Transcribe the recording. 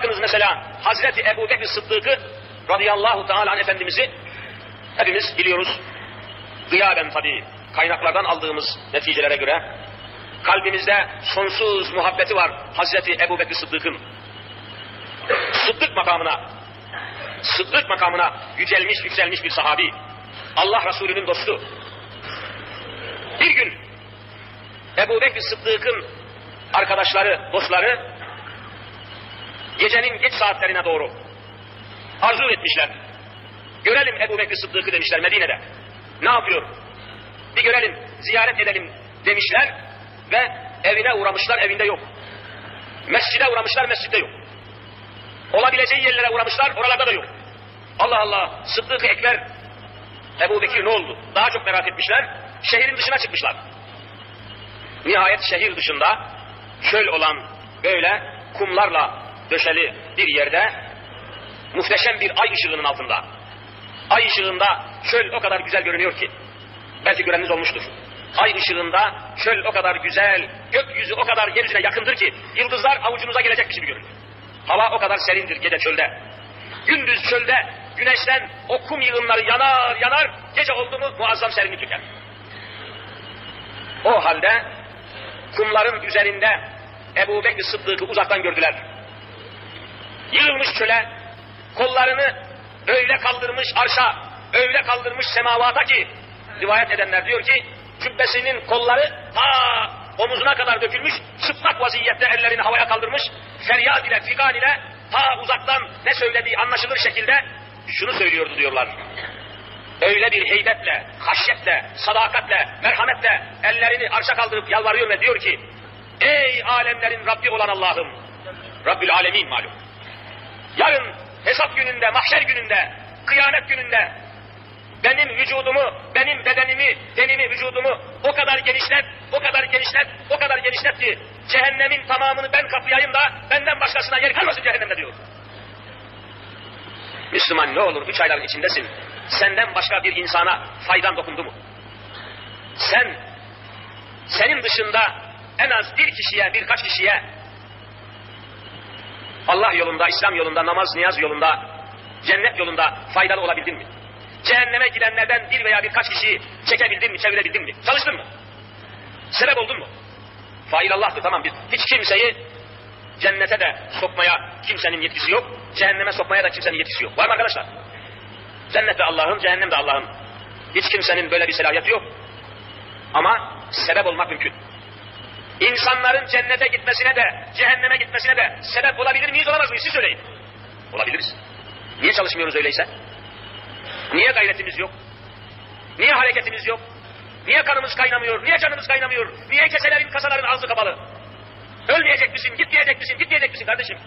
Bakınız mesela Hazreti Ebu Bekir Sıddık'ı radıyallahu teala Efendimiz'i hepimiz biliyoruz. Gıyaben tabi kaynaklardan aldığımız neticelere göre kalbimizde sonsuz muhabbeti var Hazreti Ebu Bekir Sıddık'ın. Sıddık makamına, Sıddık makamına yücelmiş yükselmiş bir sahabi. Allah Resulü'nün dostu. Bir gün Ebu Bekir Sıddık'ın arkadaşları, dostları gecenin geç saatlerine doğru arzu etmişler. Görelim Ebu Bekir Sıddık'ı demişler Medine'de. Ne yapıyor? Bir görelim, ziyaret edelim demişler ve evine uğramışlar, evinde yok. Mescide uğramışlar, mescitte yok. Olabileceği yerlere uğramışlar, oralarda da yok. Allah Allah, Sıddık-ı Ekber, Ebu Bekir ne oldu? Daha çok merak etmişler, şehrin dışına çıkmışlar. Nihayet şehir dışında çöl olan böyle kumlarla döşeli bir yerde muhteşem bir ay ışığının altında. Ay ışığında çöl o kadar güzel görünüyor ki. Belki göreniniz olmuştur. Ay ışığında çöl o kadar güzel, gökyüzü o kadar yeryüzüne yakındır ki yıldızlar avucunuza gelecekmiş gibi görünür. Hava o kadar serindir gece çölde. Gündüz çölde güneşten o kum yığınları yanar yanar, gece oldu mu muazzam serinlik tüker. O halde kumların üzerinde Ebu Bekir Sıddık'ı uzaktan gördüler. Yığılmış çöle, kollarını öyle kaldırmış arşa, öyle kaldırmış semavata ki, rivayet edenler diyor ki, cübbesinin kolları ta omuzuna kadar dökülmüş, çıplak vaziyette ellerini havaya kaldırmış, feryat ile, figan ile, ta uzaktan ne söylediği anlaşılır şekilde şunu söylüyordu diyorlar. Öyle bir heybetle, haşyetle, sadakatle, merhametle ellerini arşa kaldırıp yalvarıyor ve diyor ki, Ey alemlerin Rabbi olan Allah'ım, Rabbül Alemin malum. Yarın hesap gününde, mahşer gününde, kıyamet gününde benim vücudumu, benim bedenimi, tenimi, vücudumu o kadar genişlet, o kadar genişlet, o kadar genişlet ki cehennemin tamamını ben kaplayayım da benden başkasına yer kalmasın cehennemde diyor. Müslüman ne olur üç ayların içindesin. Senden başka bir insana faydan dokundu mu? Sen, senin dışında en az bir kişiye, birkaç kişiye Allah yolunda, İslam yolunda, namaz, niyaz yolunda, cennet yolunda faydalı olabildin mi? Cehenneme gidenlerden bir veya birkaç kişiyi çekebildin mi, çevirebildin mi? Çalıştın mı? Sebep oldun mu? Fail Allah'tır tamam biz hiç kimseyi cennete de sokmaya kimsenin yetkisi yok, cehenneme sokmaya da kimsenin yetkisi yok. Var mı arkadaşlar? Cennet de Allah'ın, cehennem de Allah'ın. Hiç kimsenin böyle bir selahiyeti yok. Ama sebep olmak mümkün. İnsanların cennete gitmesine de, cehenneme gitmesine de sebep olabilir miyiz, olamaz mıyız? Siz söyleyin. Olabiliriz. Niye çalışmıyoruz öyleyse? Niye gayretimiz yok? Niye hareketimiz yok? Niye kanımız kaynamıyor? Niye canımız kaynamıyor? Niye keselerin, kasaların ağzı kapalı? Ölmeyecek misin? Gitmeyecek misin? Gitmeyecek misin kardeşim?